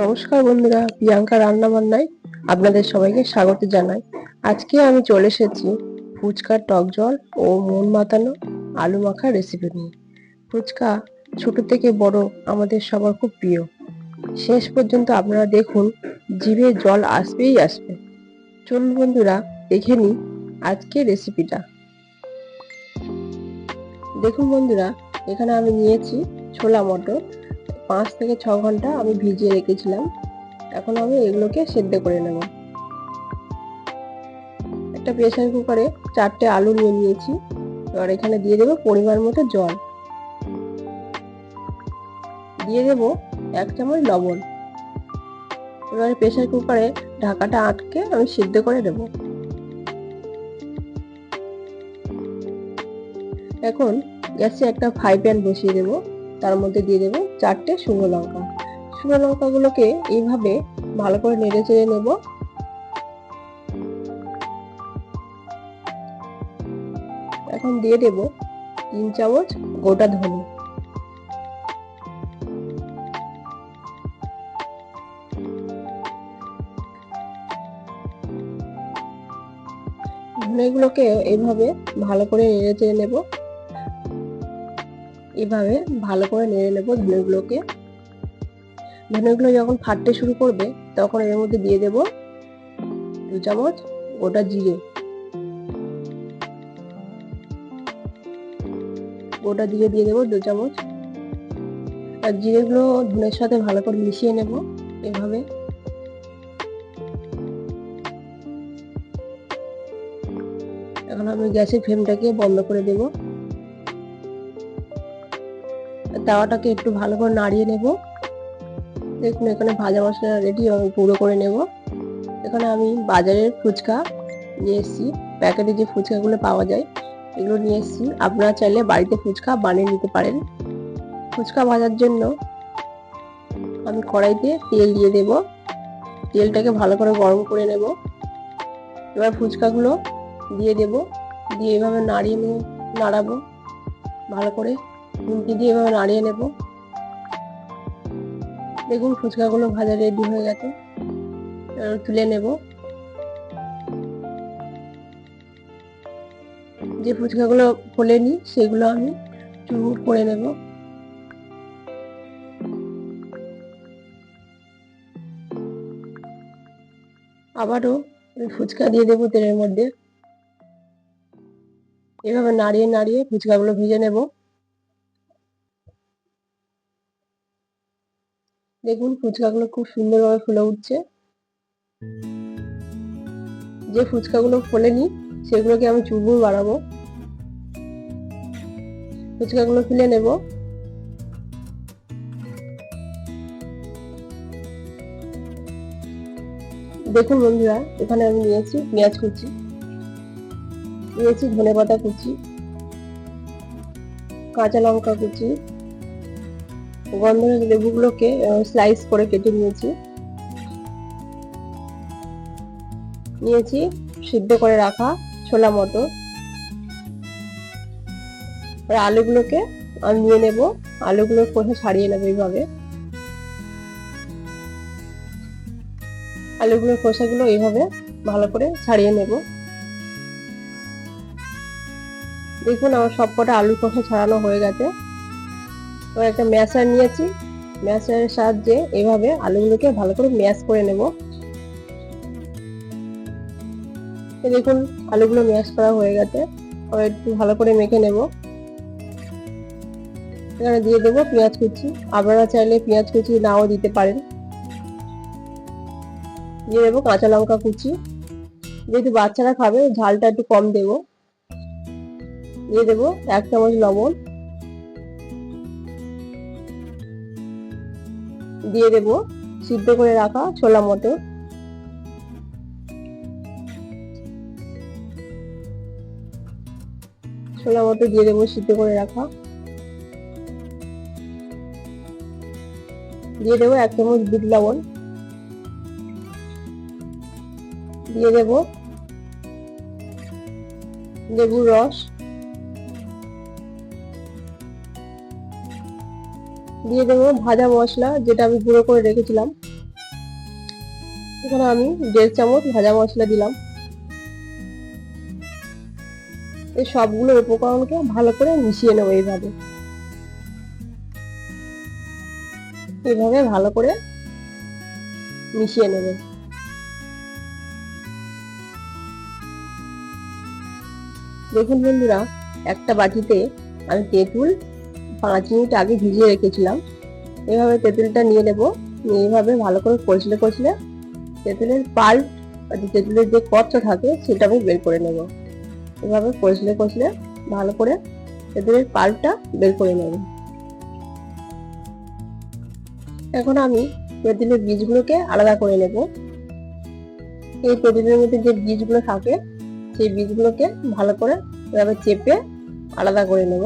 নমস্কার বন্ধুরা, প্রিয়াঙ্কা রান্না বান্নায় আপনাদের সবাইকে স্বাগত জানাই। আজকে আমি চলে এসেছি ফুচকার টক জল ও মন মাতানো আলু মাখা রেসিপি নিয়ে। ফুচকা ছোট থেকে বড় আমাদের সবার খুব প্রিয়। শেষ পর্যন্ত আপনারা দেখুন, জিভে জল আসবেই আসবে। চলুন বন্ধুরা, দেখে নিই আজকে রেসিপিটা দেখুন বন্ধুরা, এখানে আমি নিয়েছি ছোলা মটর পাঁচ থেকে ছ ঘণ্টা আমি ভিজিয়ে রেখেছিলাম। এখন আমি এগুলোকে সেদ্ধ করে নেব। একটা প্রেসার কুকারে চারটে আলু নিয়ে নিয়েছি। এবার এখানে দিয়ে দেবো পরিমাণ মতো জল। দিয়ে দেব এক চামচ লবণ। এবারে প্রেসার কুকারে ঢাকাটা আটকে আমি সিদ্ধ করে দেব এখন গ্যাসে একটা ফ্রাই প্যান বসিয়ে দেবো। তার মধ্যে দিয়ে দেবো চারটে শুকনো লঙ্কা। শুকনো লঙ্কাগুলোকে এইভাবে ভালো করে নেড়ে চেড়ে নেব। এখন দিয়ে দেব তিন চামচ গোটা ধনে। ধনেগুলোকে এইভাবে ভালো করে নেড়ে চেড়ে নেব। এভাবে ভালো করে নেড়ে নেব ধনেগুলোকে। ধনেগুলো যখন ফাটতে শুরু করবে, তখন এর মধ্যে দিয়ে দেব দু চামচ গোটা জিরে। গোটা দিয়ে দিয়ে দেবো দু চামচ। আর জিরেগুলো ধনের সাথে ভালো করে মিশিয়ে নেব এভাবে। এখন আমি গ্যাসের ফ্লেমটাকে বন্ধ করে দেবো। তাওয়াটাকে একটু ভালো করে নাড়িয়ে নেব। দেখুন, এখানে ভাজা মশলা রেডি আমি পুরো করে নেব। এখানে আমি বাজারের ফুচকা নিয়ে এসেছি। প্যাকেটে যে ফুচকাগুলো পাওয়া যায়, এগুলো নিয়ে এসেছি। আপনারা চাইলে বাড়িতে ফুচকা বানিয়ে নিতে পারেন। ফুচকা ভাজার জন্য আমি কড়াইতে তেল দিয়ে দেব। তেলটাকে ভালো করে গরম করে নেব। এবার ফুচকাগুলো দিয়ে দেব। দিয়ে এভাবে নাড়িয়ে নিয়ে নাড়াবো। ভালো করে নিমকি দিয়ে এভাবে নাড়িয়ে নেব। দেখুন, ফুচকাগুলো ভাজা রেডি হয়ে গেছে। তুলে নেব। যে ফুচকাগুলো ফোলে ফোলেনি সেগুলো আমি চুর করে নেব। আবারও ফুচকা দিয়ে দেবো তেলের মধ্যে। এভাবে নাড়িয়ে নাড়িয়ে ফুচকাগুলো ভেজে নেব। দেখুন, ফুচকাগুলো খুব সুন্দরভাবে ফুলে উঠছে। যে ফুচকাগুলো ফোলেনি সেগুলোকে আমি চুরমুর বাড়াবো ফুচকাগুলো ফুলে নেব। দেখুন বন্ধুরা, এখানে আমি নিয়েছি পেঁয়াজ কুচি, নিয়েছি ধনে পাতা কুচি, কাঁচা লঙ্কা কুচি গন্ধরাজ লেবুগুলোকে স্লাইস করে কেটে নিয়েছি। নিয়েছি, সিদ্ধ করে রাখা ছোলা মতো। আলুগুলোকে আমি নিয়ে নেব। আলুগুলোর কোথা ছাড়িয়ে নেব এইভাবে। আলুগুলোর খোসাগুলো এইভাবে ভালো করে ছাড়িয়ে নেব। দেখুন, আমার সবকটা আলুর খোসা ছাড়ানো হয়ে গেছে। এবার একটা ম্যাশার নিয়েছি। ম্যাশারের সাহায্যে এভাবে আলুগুলোকে ভালো করে ম্যাশ করে নেব। দেখুন, আলুগুলো ম্যাশ করা হয়ে গেছে। আবার একটু ভালো করে মেখে নেব। এখানে দিয়ে দেবো পেঁয়াজ কুচি। আপনারা চাইলে পেঁয়াজ কুচি নাও দিতে পারেন। দিয়ে দেবো কাঁচা লঙ্কা কুচি। যেহেতু বাচ্চারা খাবে, ঝালটা একটু কম দেব। দিয়ে দেবো এক চামচ লবণ। দিয়ে দেব, সিদ্ধ করে রাখা ছোলা মটর ছোলা মটর দিয়ে দেবো, সিদ্ধ করে রাখা। দিয়ে দেবো এক চামচ বিট লবণ। দিয়ে দেব লেবুর রস। দিয়ে দেবো ভাজা মশলা, যেটা আমি গুঁড়ো করে রেখেছিলাম। এখানে আমি দেড় চামচ ভাজা মশলা দিলাম। এই সবগুলো উপকরণকে ভালো করে মিশিয়ে নেব এইভাবে। এইভাবে ভালো করে মিশিয়ে নেবে। দেখুন বন্ধুরা, একটা বাটিতে আমি তেঁতুল পাঁচ মিনিট আগে ভিজিয়ে রেখেছিলাম। এভাবে তেঁতুলটা নিয়ে নেব। এইভাবে ভালো করে কষলে কষলে তেঁতুলের পাল্প তেঁতুলের যে কচটা থাকে সেটা আমি বের করে নেব। এভাবে কষলে কষলে ভালো করে তেঁতুলের পাল্পটা বের করে নেব। এখন আমি তেঁতুলের বীজগুলোকে আলাদা করে নেব। এই তেঁতুলের মধ্যে যে বীজগুলো থাকে, সেই বীজগুলোকে ভালো করে এভাবে চেপে আলাদা করে নেব।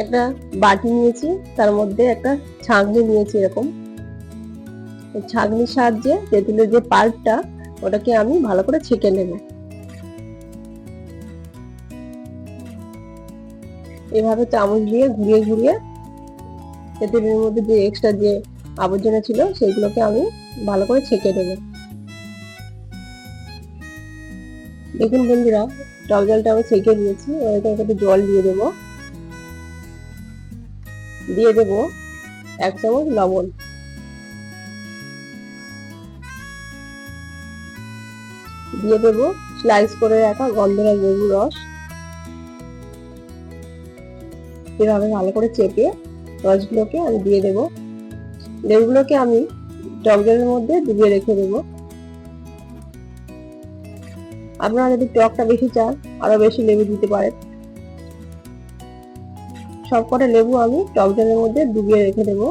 একটা বাটি নিয়েছি, তার মধ্যে একটা ছাঁকনি নিয়েছি এরকম। ছাঁকনির সাহায্যে তেঁতুলের যে পাল্পটা, ওটাকে আমি ভালো করে ছেঁকে নেব। এভাবে চামচ দিয়ে ঘুরিয়ে ঘুরিয়ে তেঁতুলের মধ্যে যে এক্সট্রা যে আবর্জনা ছিল, সেগুলোকে আমি ভালো করে ছেঁকে দেব দেখুন বন্ধুরা, টক জলটা আমি ছেঁকে দিয়েছি ওইটা একটু জল দিয়ে দেবো। দিয়ে দেব এক চামচ লবণ। দিয়ে দেব স্লাইস করে রাখা গন্ধরাজ লেবু রস। এভাবে ভালো করে চেপে রসগুলোকে আমি দিয়ে দেব। লেবুগুলোকে আমি জলের মধ্যে ডুবিয়ে রেখে দেব। আপনারা যদি টকটা বেশি চান, আরও বেশি লেবু দিতে পারেন। সব কটা লেবু আমি টক জলের মধ্যে ডুবিয়ে রেখে দেবো।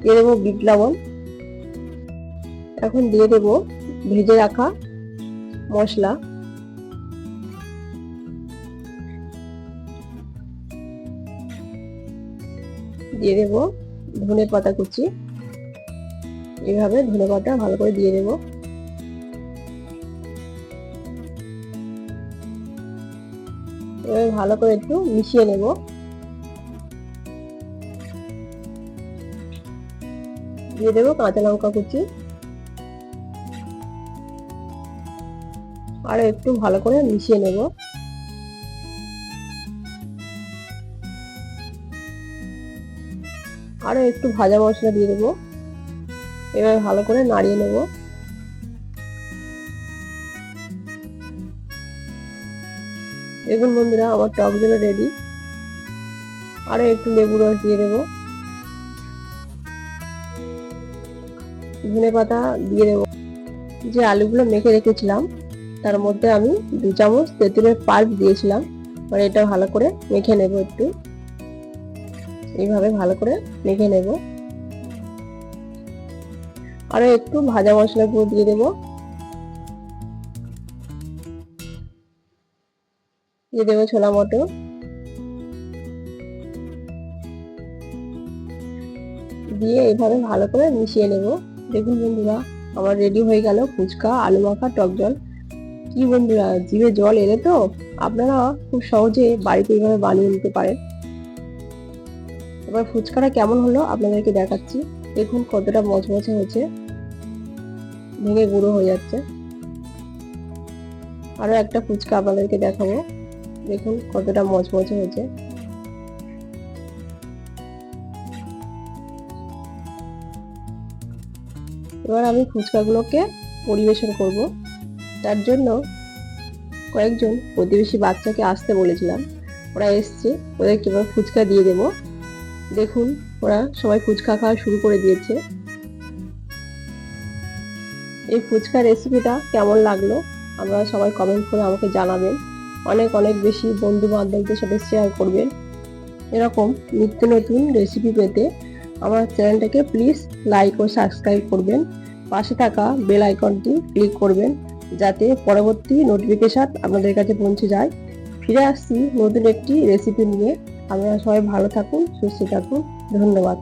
দিয়ে দেবো বিট লবণ। এখন দিয়ে দেবো ভেজে রাখা মশলা। দিয়ে দেবো ধনে পাতা কুচি। এভাবে ধনে পাতা ভালো করে দিয়ে দেবো। এবার ভালো করে একটু মিশিয়ে নেব। দিয়ে দেবো কাঁচা লঙ্কা কুচি। আর একটু ভালো করে মিশিয়ে নেব। আরও একটু ভাজা মশলা দিয়ে দেবো। এবার ভালো করে নাড়িয়ে নেব। দেখুন বন্ধুরা, আমার টক রেডি আরও একটু লেবু রস দিয়ে দেবো। ধনে পাতা দিয়ে দেবো। যে আলুগুলো মেখে রেখেছিলাম, তার মধ্যে আমি দু চামচ তেঁতুলের পাল্প দিয়েছিলাম। মানে এটা ভালো করে মেখে নেব একটু। এইভাবে ভালো করে মেখে নেব। আরও একটু ভাজা মশলা গুঁড়ো দিয়ে দেবো। দিয়ে দেবো ছোলা মটর দিয়ে এইভাবে ভালো করে মিশিয়ে নেব। দেখুন বন্ধুরা, আমার রেডি হয়ে গেল ফুচকা, আলু মাখা, টক জল। কি বন্ধুরা, জিভে জল এলে তো আপনারা খুব সহজে বাড়িতে এইভাবে বানিয়ে নিতে পারেন। এবার ফুচকাটা কেমন হলো আপনাদেরকে দেখাচ্ছি। দেখুন কতটা মচমচে হয়েছে। ভেঙে গুঁড়ো হয়ে যাচ্ছে। আরও একটা ফুচকা আপনাদেরকে দেখাবো। দেখুন কতটা মচমচে হয়েছে। এবার আমি ফুচকাগুলোকে পরিবেশন করব। তার জন্য কয়েকজন প্রতিবেশী বাচ্চাকে আসতে বলেছিলাম। ওরা এসছে ওদেরকে এবার ফুচকা দিয়ে দেব। দেখুন, ওরা সবাই ফুচকা খাওয়া শুরু করে দিয়েছে। এই ফুচকা রেসিপিটা কেমন লাগল? আপনারা সবাই কমেন্ট করে আমাকে জানাবেন। অনেক অনেক বেশি বন্ধু বান্ধবদের সাথে শেয়ার করবেন এরকম নিত্য নতুন রেসিপি পেতে আমার চ্যানেলটাকে প্লিজ লাইক ও সাবস্ক্রাইব করবেন। পাশে থাকা বেল আইকনটি ক্লিক করবেন, যাতে পরবর্তী নোটিফিকেশান আপনাদের কাছে পৌঁছে যায়। ফিরে আসছি নতুন একটি রেসিপি নিয়ে। আপনারা সবাই ভালো থাকুন, সুস্থ থাকুন। ধন্যবাদ।